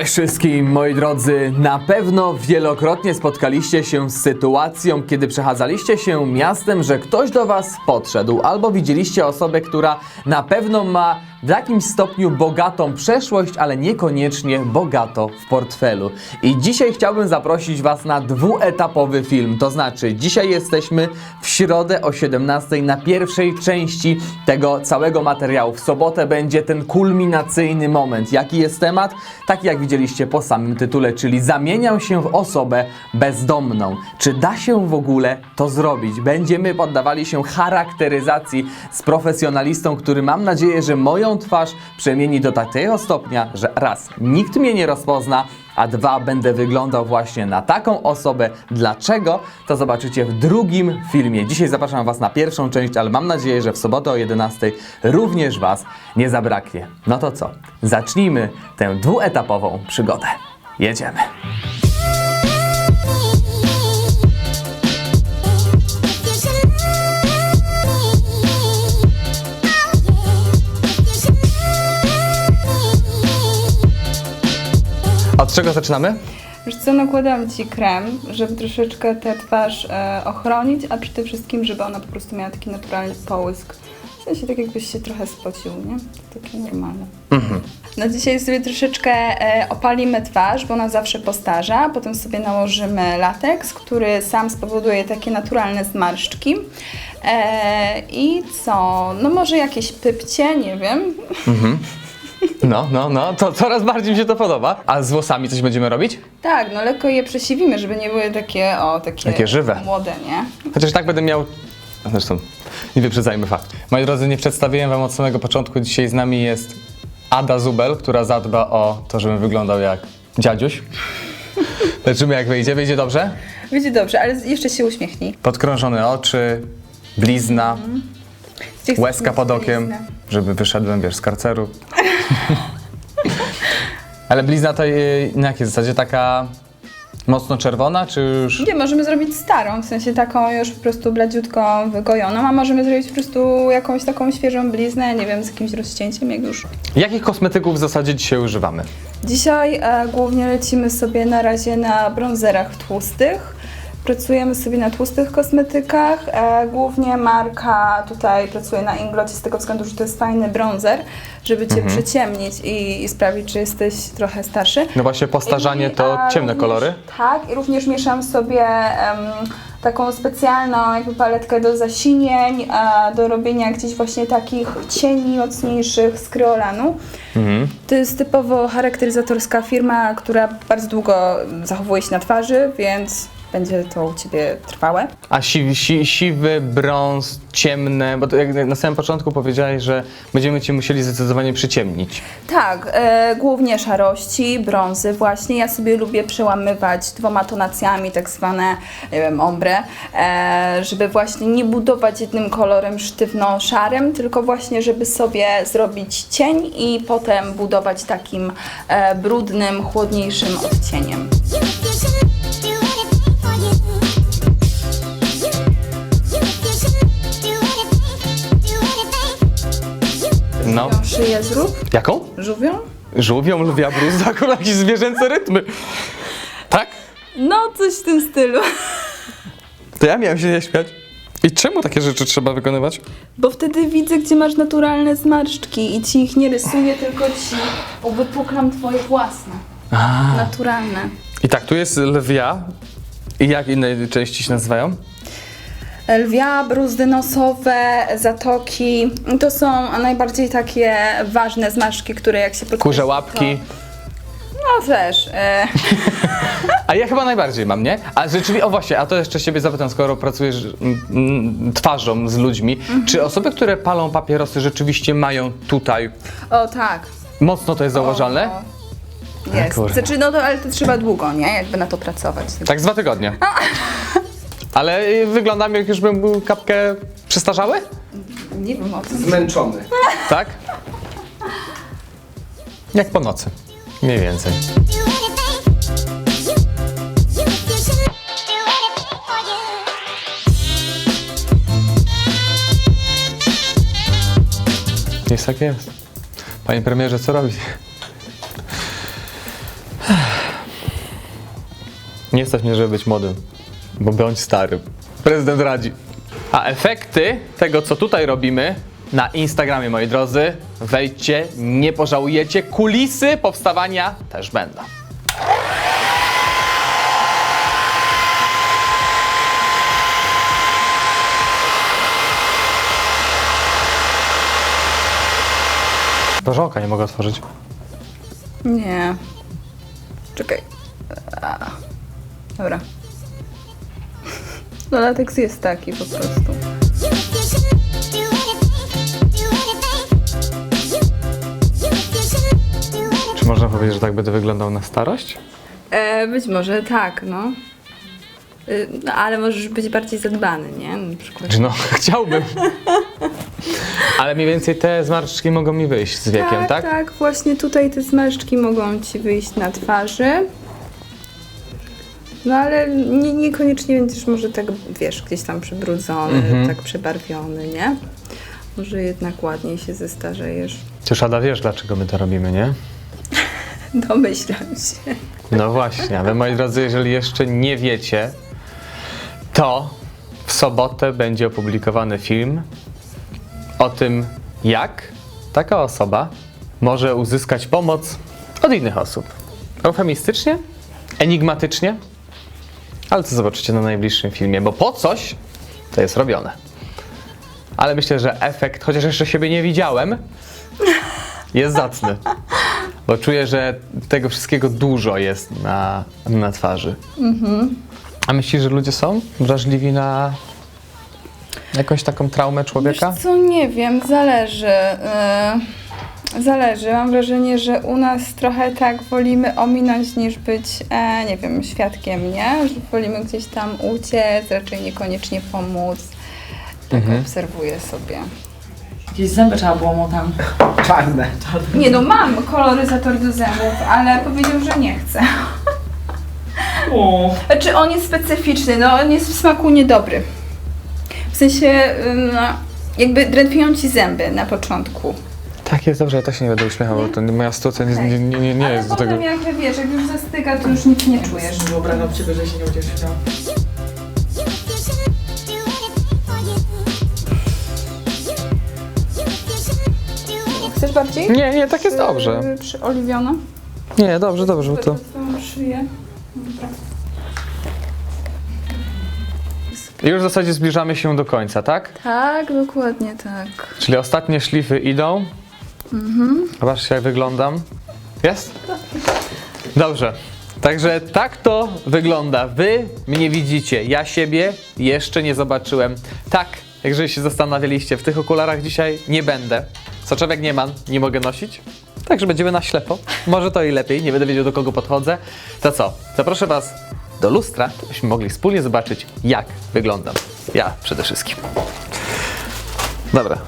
Cześć wszystkim, moi drodzy. Na pewno wielokrotnie spotkaliście się z sytuacją, kiedy przechadzaliście się miastem, że ktoś do Was podszedł, albo widzieliście osobę, która na pewno ma w jakimś stopniu bogatą przeszłość, ale niekoniecznie bogato w portfelu. I dzisiaj chciałbym zaprosić Was na dwuetapowy film. To znaczy, dzisiaj jesteśmy w środę o 17 na pierwszej części tego całego materiału. W sobotę będzie ten kulminacyjny moment. Jaki jest temat? Taki jak widzieliście po samym tytule, czyli zamieniam się w osobę bezdomną. Czy da się w ogóle to zrobić? Będziemy poddawali się charakteryzacji z profesjonalistą, który mam nadzieję, że moją twarz przemieni do takiego stopnia, że raz, nikt mnie nie rozpozna, a dwa, będę wyglądał właśnie na taką osobę. Dlaczego? To zobaczycie w drugim filmie. Dzisiaj zapraszam Was na pierwszą część, ale mam nadzieję, że w sobotę o 11 również Was nie zabraknie. No to co? Zacznijmy tę dwuetapową przygodę. Jedziemy. Od czego zaczynamy? Wiesz co, nakładam Ci krem, żeby troszeczkę tę twarz e, ochronić, a przede wszystkim, żeby ona po prostu miała taki naturalny połysk. W sensie tak jakbyś się trochę spocił, nie? To takie normalne. No dzisiaj sobie troszeczkę e, opalimy twarz, bo ona zawsze postarza. Potem sobie nałożymy lateks, który sam spowoduje takie naturalne zmarszczki. E, I co? No może jakieś pypcie, nie wiem. No, no, no, to coraz bardziej mi się to podoba. A z włosami coś będziemy robić? Tak, no lekko je przesiwimy, żeby nie były takie, o, takie, Takie żywe. młode, nie? Chociaż tak będę miał. Zresztą, nie wyprzedzajmy fakt. Moi drodzy, nie przedstawiłem Wam od samego początku. Dzisiaj z nami jest Ada Zubel, która zadba o to, żebym wyglądał jak dziadziuś. Leczymy jak wyjdzie. Wyjdzie dobrze? Będzie dobrze, ale jeszcze się uśmiechnij. Podkrążone oczy, blizna, Gdzie chcesz łezka mieć pod okiem, żeby wyszedłem, wiesz, z karceru. Ale blizna to yy, na jakiej zasadzie? Taka mocno czerwona, czy już... Nie, możemy zrobić starą, w sensie taką już po prostu bladziutko wygojoną, a możemy zrobić po prostu jakąś taką świeżą bliznę, nie wiem, z jakimś rozcięciem, jak już. Jakich kosmetyków w zasadzie dzisiaj używamy? Dzisiaj e, głównie lecimy sobie na razie na bronzerach tłustych. Pracujemy sobie na tłustych kosmetykach. E, głównie marka tutaj pracuje na Inglocie z tego względu, że to jest fajny bronzer, żeby Cię przyciemnić i, i sprawić, że jesteś trochę starszy. No właśnie postarzanie I, to a, ciemne również- kolory. Tak, i również mieszam sobie em, taką specjalną jakby paletkę do zasinień, e, do robienia gdzieś właśnie takich cieni mocniejszych z kryolanu. Mhm. To jest typowo charakteryzatorska firma, która bardzo długo zachowuje się na twarzy, więc będzie to u Ciebie trwałe. A siwy, si, siwy, brąz, ciemne, bo to jak na samym początku powiedziałeś, że będziemy Cię musieli zdecydowanie przyciemnić. Tak, e, głównie szarości, brązy właśnie. Ja sobie lubię przełamywać dwoma tonacjami, tak zwane, nie wiem, ombre, e, żeby właśnie nie budować jednym kolorem sztywno-szarym, tylko właśnie, żeby sobie zrobić cień i potem budować takim e, brudnym, chłodniejszym odcieniem. Szyję zrób, Jaką? żółwią. Żółwią, lwia bruz, akurat jakieś zwierzęce rytmy. Tak? No, coś w tym stylu. To ja miałem się nie śmiać. I czemu takie rzeczy trzeba wykonywać? Bo wtedy widzę, gdzie masz naturalne zmarszczki i ci ich nie rysuję, tylko ci uwypuklam twoje własne. Naturalne. I tak, tu jest lwia. I jak inne części się nazywają? Lwia, bruzdy nosowe, zatoki. To są najbardziej takie ważne zmarszczki, które jak się podkreśli, Kurze łapki. No też. E, A ja chyba najbardziej mam, nie? A rzeczywiście, o właśnie, a to jeszcze ciebie zapytam, skoro pracujesz mm, mm, twarzą z ludźmi, czy osoby, które palą papierosy rzeczywiście mają tutaj, o tak. mocno to jest zauważalne? O, Jest. kurde. Znaczy, no to, ale to trzeba długo, nie? Jakby na to pracować. Tak z dwa tygodnie. Ale y, wyglądam jak już bym był kapkę przestarzały? Nie wiem o co. Zmęczony. Tak? Jak po nocy. Mniej więcej. Jest jak jest. Panie premierze, co robi? Nie stać mnie, żeby być młodym, bo bądź starym. Prezydent radzi. A efekty tego, co tutaj robimy na Instagramie, moi drodzy, wejdźcie, nie pożałujecie. Kulisy powstawania też będą. Boże, oka nie mogę otworzyć. Nie. Czekaj. Dobra. No lateks jest taki po prostu. Czy można powiedzieć, że tak będę wyglądał na starość? E, być może tak, no. Y, No, ale możesz być bardziej zadbany, nie? Na przykład. No, chciałbym. Ale mniej więcej te zmarszczki mogą mi wyjść z wiekiem, tak? tak, tak. Właśnie tutaj te zmarszczki mogą ci wyjść na twarzy. No ale nie, niekoniecznie będziesz może tak, wiesz, gdzieś tam przybrudzony, Mhm. tak przebarwiony, nie? Może jednak ładniej się zestarzejesz. Ty, Szada, wiesz, dlaczego my to robimy, nie? Domyślam się. No właśnie, ale moi drodzy, jeżeli jeszcze nie wiecie, to w sobotę będzie opublikowany film o tym, jak taka osoba może uzyskać pomoc od innych osób. Eufemistycznie, enigmatycznie, ale to zobaczycie na najbliższym filmie, bo po coś to jest robione. Ale myślę, że efekt, chociaż jeszcze siebie nie widziałem, jest zacny. Bo czuję, że tego wszystkiego dużo jest na, na twarzy. A myślisz, że ludzie są wrażliwi na jakąś taką traumę człowieka? Wiesz co, nie wiem, zależy. Yy, zależy. Mam wrażenie, że u nas trochę tak wolimy ominąć niż być, e, nie wiem, świadkiem, nie? Że wolimy gdzieś tam uciec, raczej niekoniecznie pomóc. Tak obserwuję sobie. Jakieś zęby trzeba było mu tam. Czarne. Nie no, mam koloryzator do zębów, ale powiedział, że nie chce. O. Znaczy on jest specyficzny, no on jest w smaku niedobry. W sensie, no, jakby drętwią ci zęby na początku. Tak jest dobrze, ja też się nie będę uśmiechał, bo to moja sytuacja nie, nie, nie, nie, nie Ale jest do potem tego. jak wiesz, jak już zastyga, to już nic nie czujesz. Wyobrażam sobie, że się nie ucieszył. Chcesz bardziej? Nie, nie, tak jest dobrze. Yy, Przyoliwiona? Nie, dobrze, dobrze, bo to... Twoją szyję. Dobra. Już w zasadzie zbliżamy się do końca, tak? Tak, dokładnie tak. Czyli ostatnie szlify idą. Zobaczcie, jak wyglądam. Jest? Dobrze. Także tak to wygląda. Wy mnie widzicie, ja siebie jeszcze nie zobaczyłem. Tak, jeżeli się zastanawialiście, w tych okularach dzisiaj nie będę. Soczewek nie mam, nie mogę nosić. Także będziemy na ślepo. Może to i lepiej, nie będę wiedział do kogo podchodzę. To co? Zaproszę Was do lustra, żebyśmy mogli wspólnie zobaczyć, jak wyglądam. Ja przede wszystkim. Dobra,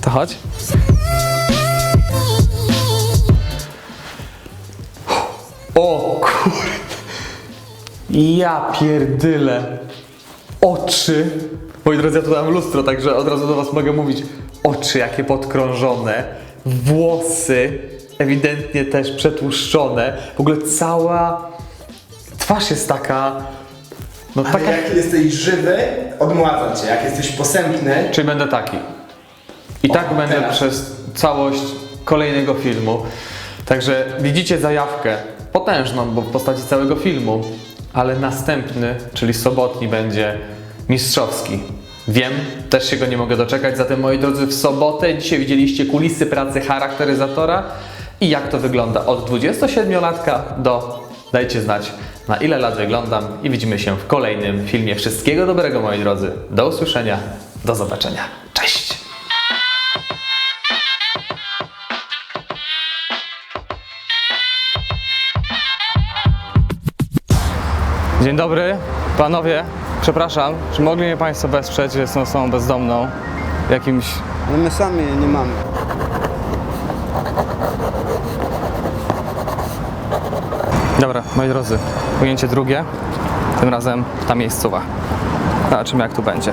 to chodź. O kurde. Ja pierdyle. Oczy. Moi drodzy, ja tu mam lustro, także od razu do was mogę mówić. Oczy jakie podkrążone. Włosy ewidentnie też przetłuszczone. W ogóle cała twarz jest taka... No Ale taka... jak jesteś żywy, odmładzam cię. Jak jesteś posępny, Czy będę taki? I tak O, będę teraz. przez całość kolejnego filmu. Także widzicie zajawkę potężną, bo w postaci całego filmu, ale następny, czyli sobotni, będzie mistrzowski. Wiem, też się go nie mogę doczekać. Zatem, moi drodzy, w sobotę dzisiaj widzieliście kulisy pracy charakteryzatora i jak to wygląda od 27-latka do, dajcie znać, na ile lat wyglądam i widzimy się w kolejnym filmie. Wszystkiego dobrego, moi drodzy. Do usłyszenia, do zobaczenia. Dzień dobry, panowie. Przepraszam, czy mogli mnie państwo wesprzeć, że jestem osobą bezdomną? Jakimś No my sami nie mamy. Dobra, moi drodzy, ujęcie drugie, tym razem ta miejscowa. Zobaczymy jak tu będzie.